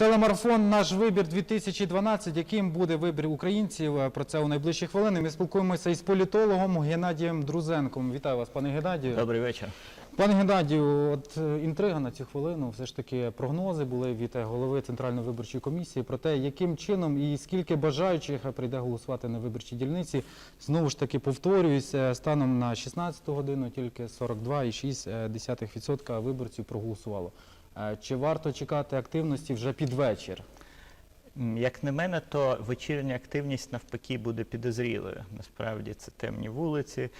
Телемарафон Наш вибір 2012. Яким буде вибір українців? Е, Про це у найближчі хвилини. Ми спілкуємося із політологом Геннадієм Друзенком. Вітаю вас, пане Геннадію. Добрий вечір. Пане Геннадію, от е, інтрига на цю хвилину. Все ж таки прогнози були від е, голови Центральної виборчої комісії про те, яким чином і скільки бажаючих прийде голосувати на виборчій дільниці. Знову ж таки повторююся, станом на 16 годину тільки 42,6% виборців проголосувало. Е, Чи варто чекати активності вже під вечір? Як на мене, то вечірня активність навпаки буде підозрілою. Насправді це темні вулиці,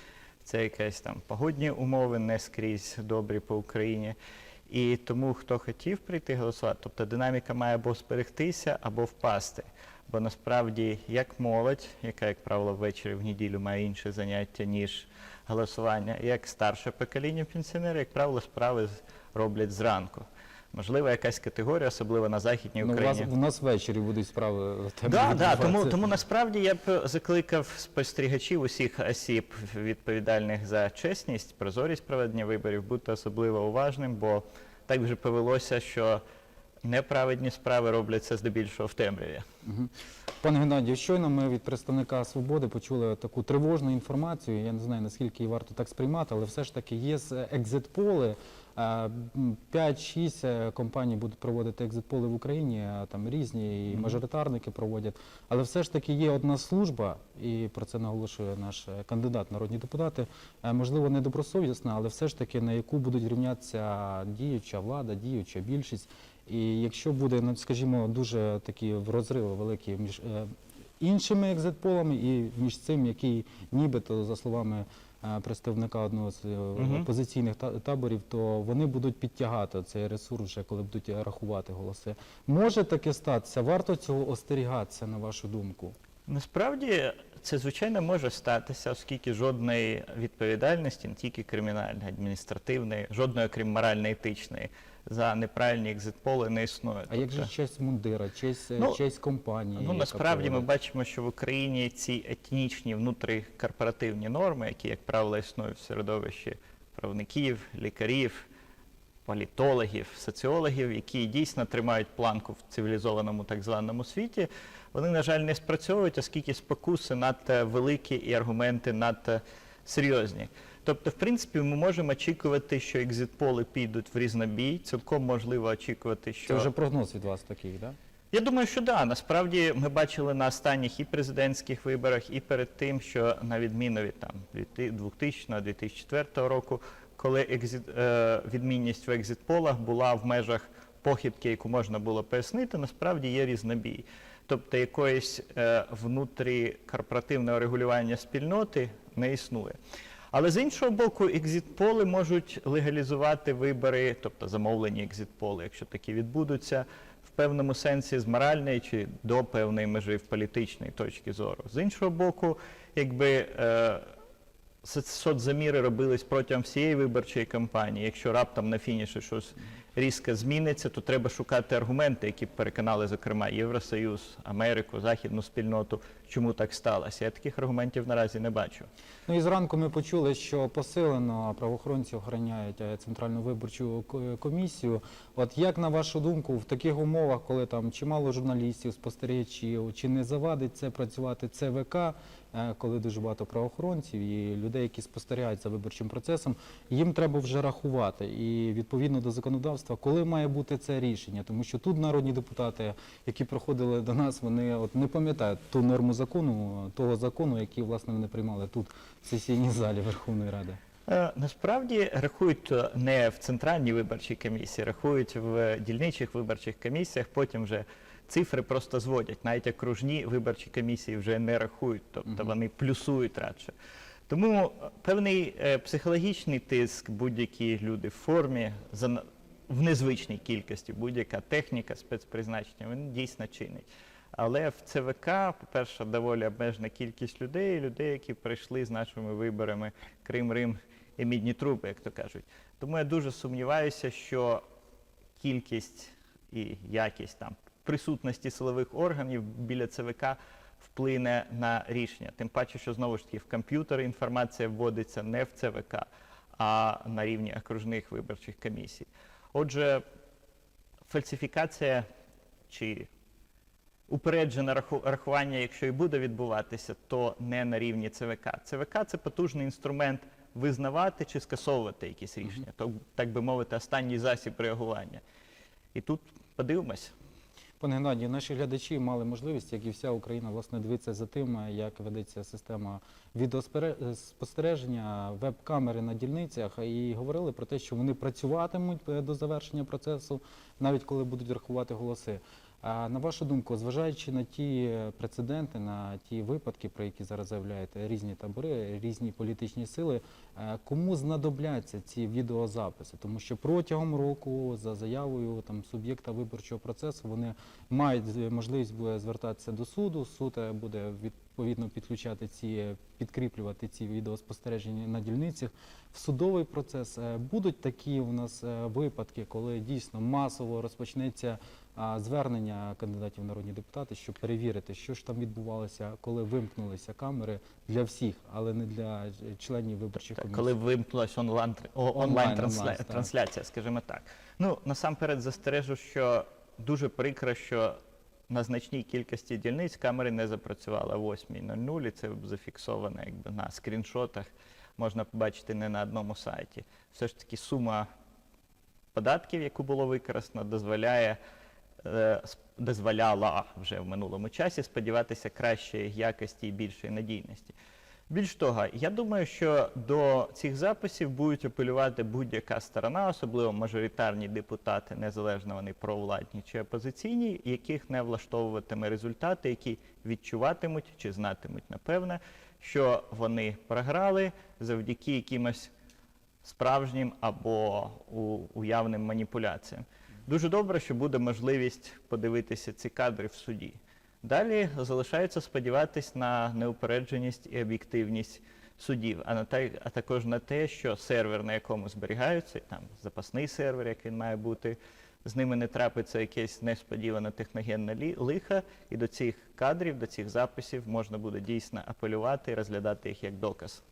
це якісь там погодні умови не скрізь добрі по Україні. І тому, хто хотів прийти голосувати, тобто динаміка має або зберегтися, або впасти. Бо насправді як молодь, яка, як правило, ввечері в неділю має інше заняття, ніж голосування, як старше покоління пенсіонери, як правило, справи роблять зранку. Можливо, якась категорія, особливо на Західній Ну, у, Україні. вас, у нас ввечері будуть справи. в тебе Да, да, тому, відбуватися. тому насправді я б закликав спостерігачів усіх осіб, відповідальних за чесність, прозорість проведення виборів, бути особливо уважним, бо так вже повелося, що неправедні справи робляться здебільшого в темряві. Пане Геннадію, щойно ми від представника свободи почули таку тривожну інформацію. Я не знаю наскільки її варто так сприймати, але все ж таки є екзит-поли. 5-6 е, компаній будуть проводити екзит-поли в Україні, там різні і мажоритарники проводять. Але все ж таки є одна служба, і про це наголошує наш е, кандидат, народні депутати. е, Можливо, недобросовісна, але все ж таки на яку будуть рівнятися діюча влада, діюча більшість. І якщо буде, ну, скажімо, дуже такі розриви великі між іншими екзитполами і між цим, який нібито, за словами представника одного з е, опозиційних та- таборів, то вони будуть підтягати цей ресурс, вже коли будуть рахувати голоси. Може таке статися? Варто цього остерігатися, на вашу думку? Насправді це звичайно може статися, оскільки жодної відповідальності, не тільки кримінальної, адміністративної, жодної, крім морально-етичної, за неправильні екзитполи не існує. А як же Тобто- честь мундира, честь, е, Ну, честь компанії? Ну яка насправді ми бачимо, що в Україні ці етнічні внутрікорпоративні норми, які, як правило, існують в середовищі правників, лікарів, політологів, соціологів, які дійсно тримають планку в цивілізованому так званому світі, вони, на жаль, не спрацьовують, оскільки спокуси надто великі і аргументи надто серйозні. Тобто, в принципі, ми можемо очікувати, що екзитполи підуть в різнобій. Цілком можливо очікувати, що Це вже прогноз від вас такий, так? Да? я думаю, що да. Насправді ми бачили на останніх і президентських виборах, і перед тим, що на відміну від там 2000-2004 року, коли екзит, е, відмінність в екзитполах була в межах похибки, яку можна було пояснити, насправді є різнобій. Тобто якоїсь е, внутрікорпоративного регулювання спільноти не існує. Але з іншого боку, екзитполи можуть легалізувати вибори, тобто замовлені екзітполи, якщо такі відбудуться, в певному сенсі з моральної чи до певної межі в політичної точки зору. З іншого боку, якби е, соцзаміри робились протягом всієї виборчої кампанії. Якщо раптом на фініші щось різко зміниться, то треба шукати аргументи, які б переконали, зокрема, Євросоюз, Америку, західну спільноту, чому так сталося. Я таких аргументів наразі не бачу. Ну і зранку ми почули, що посилено правоохоронці охороняють е, центральну виборчу комісію. От як на вашу думку, в таких умовах, коли там чимало журналістів, спостерігачів, чи не завадить це працювати ЦВК, коли дуже багато правоохоронців і людей, які спостерігають за виборчим процесом, їм треба вже рахувати і відповідно до законодавства, коли має бути це рішення, тому що тут народні депутати, які приходили до нас, вони от не пам'ятають ту норму закону, того закону, який власне вони приймали тут в сесійній залі Верховної Ради. Е, Насправді рахують е, не в центральній виборчій комісії, рахують в дільничих виборчих комісіях, потім вже цифри просто зводять. Навіть окружні виборчі комісії вже не рахують, тобто вони плюсують радше. Тому е, певний е, психологічний тиск, будь-які люди в формі, в незвичній кількості, будь-яка техніка спецпризначення, він дійсно чинить. Але в ЦВК, по-перше, доволі обмежена кількість людей, людей, які прийшли з нашими виборами Крим, Рим і мідні труби, як то кажуть. Тому я дуже сумніваюся, що кількість і якість там присутності силових органів біля ЦВК вплине на рішення. Тим паче, що знову ж таки в комп'ютери інформація вводиться не в ЦВК, а на рівні окружних виборчих комісій. Отже, фальсифікація чи упереджене рахування, якщо і буде відбуватися, то не на рівні ЦВК. ЦВК це потужний інструмент визнавати чи скасовувати якісь рішення, то, так би мовити, останній засіб реагування. І тут подивимось. Пане Геннадію, наші глядачі мали можливість, як і вся Україна, власне, дивитися за тим, як ведеться система відеоспостереження, веб-камери на дільницях, і говорили про те, що вони працюватимуть е, до завершення процесу, навіть коли будуть рахувати голоси. А на вашу думку, зважаючи на ті прецеденти, на ті випадки, про які зараз заявляєте, різні табори, різні політичні сили, е, кому знадобляться ці відеозаписи? Тому що протягом року, за заявою там суб'єкта виборчого процесу, вони мають можливість буде звертатися до суду. Суд е, буде відповідно підключати ці, підкріплювати ці відеоспостереження на дільницях. В судовий процес е, будуть такі у нас випадки, коли дійсно масово розпочнеться звернення кандидатів в народні депутати, щоб перевірити, що ж там відбувалося, коли вимкнулися камери для всіх, але не для е, членів виборчих комісій. коли вимкнулася онлайн, Онлайн, онлайн онлайн, так. трансляція, скажімо так. Ну, насамперед застережу, що дуже прикро, що на значній кількості дільниць камери не запрацювали о 8.00, і це зафіксовано якби, на скріншотах, можна побачити не на одному сайті. Все ж таки сума податків, яку було використано, дозволяє дозволяла вже в минулому часі сподіватися кращої якості і більшої надійності. Більш того, я думаю, що до цих записів будуть апелювати будь-яка сторона, особливо мажоритарні депутати, незалежно вони провладні чи опозиційні, яких не влаштовуватиме результати, які відчуватимуть чи знатимуть напевне, що вони програли завдяки якимось справжнім або уявним маніпуляціям. Дуже добре, що буде можливість подивитися ці кадри в суді. Далі залишається сподіватись на неупередженість і об'єктивність судів, а, на те, а також на те, що сервер, на якому зберігаються, там запасний сервер, як він має бути, з ними не трапиться якесь несподіване техногенне лихо, і до цих кадрів, до цих записів можна буде дійсно апелювати і розглядати їх як доказ.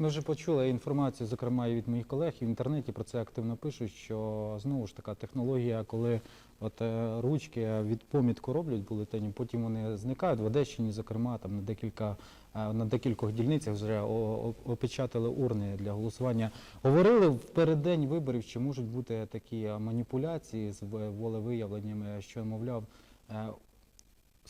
Ми вже почули інформацію, зокрема і від моїх колег, і в інтернеті про це активно пишуть, що знову ж така технологія, коли от е, ручки від помітку роблять бюлетені, потім вони зникають в Одещині, зокрема, там на декілька е, на декількох дільницях вже опечатали урни для голосування. Говорили в переддень виборів, що можуть бути такі е, маніпуляції з волевиявленнями, що мовляв.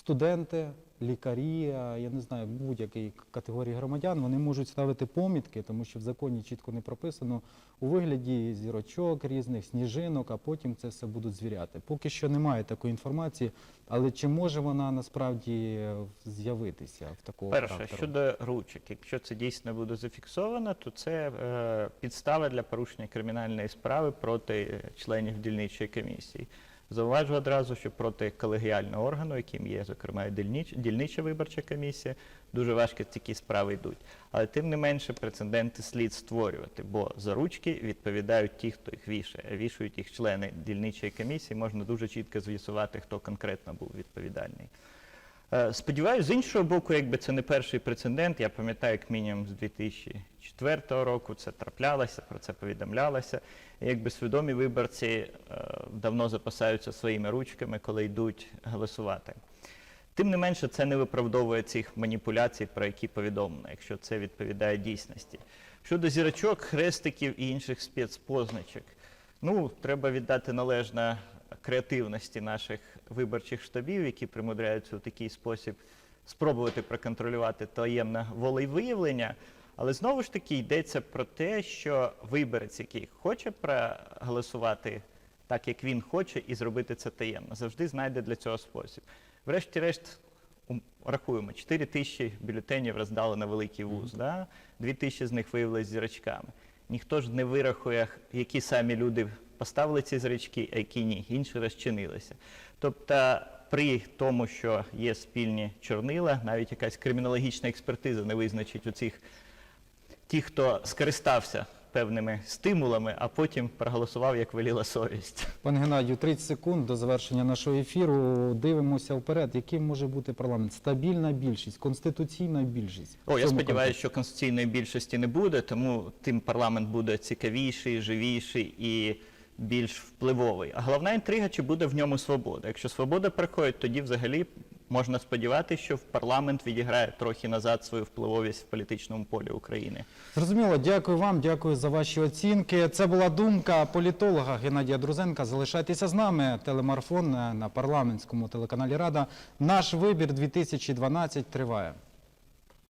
Студенти, лікарі, я не знаю, будь-якої категорії громадян, вони можуть ставити помітки, тому що в законі чітко не прописано у вигляді зірочок різних, сніжинок, а потім це все будуть звіряти. Поки що немає такої інформації, але чи може вона насправді е, з'явитися в такого Перше, характеру? щодо ручок, якщо це дійсно буде зафіксовано, то це е, підстава для порушення кримінальної справи проти е, членів дільничої комісії. Зауважу одразу, що проти колегіального органу, яким є, зокрема, і дільнича виборча комісія, дуже важко такі справи йдуть. Але тим не менше прецеденти слід створювати, бо за ручки відповідають ті, хто їх вішає. Вішують їх члени дільничої комісії, можна дуже чітко з'ясувати, хто конкретно був відповідальний. Е, Сподіваюсь, з іншого боку, якби це не перший прецедент, я пам'ятаю, як мінімум з 2004 року це траплялося, про це повідомлялося. Якби свідомі виборці е, давно запасаються своїми ручками, коли йдуть голосувати. Тим не менше, це не виправдовує цих маніпуляцій, про які повідомлено, якщо це відповідає дійсності. Щодо зірочок, хрестиків і інших спецпозначок, ну, треба віддати належне креативності наших виборчих штабів, які примудряються у такий спосіб спробувати проконтролювати таємне волевиявлення. Але знову ж таки йдеться про те, що виборець, який хоче проголосувати так, як він хоче, і зробити це таємно, завжди знайде для цього спосіб. Врешті-решт, рахуємо, 4 тисячі бюлетенів роздали на великий вуз, да? 2 тисячі з них виявилися зірочками. Ніхто ж не вирахує, які самі люди поставили ці зірочки, а які ні, інші розчинилися. Тобто, при тому, що є спільні чорнила, навіть якась кримінологічна експертиза не визначить у цих ті, хто скористався певними стимулами, а потім проголосував, як веліла совість. Пане Геннадію, 30 секунд до завершення нашого ефіру. Дивимося вперед. Яким може бути парламент? Стабільна більшість, конституційна більшість. О, я сподіваюся, що конституційної більшості не буде, тому тим парламент буде цікавіший, живіший і більш впливовий. А головна інтрига, чи буде в ньому свобода. Якщо свобода приходить, тоді взагалі можна сподіватися, що в парламент відіграє трохи назад свою впливовість в політичному полі України. Зрозуміло, дякую вам, дякую за ваші оцінки. Це була думка політолога Геннадія Друзенка. Залишайтеся з нами. Телемарафон е, на парламентському телеканалі Рада. Наш вибір 2012 триває.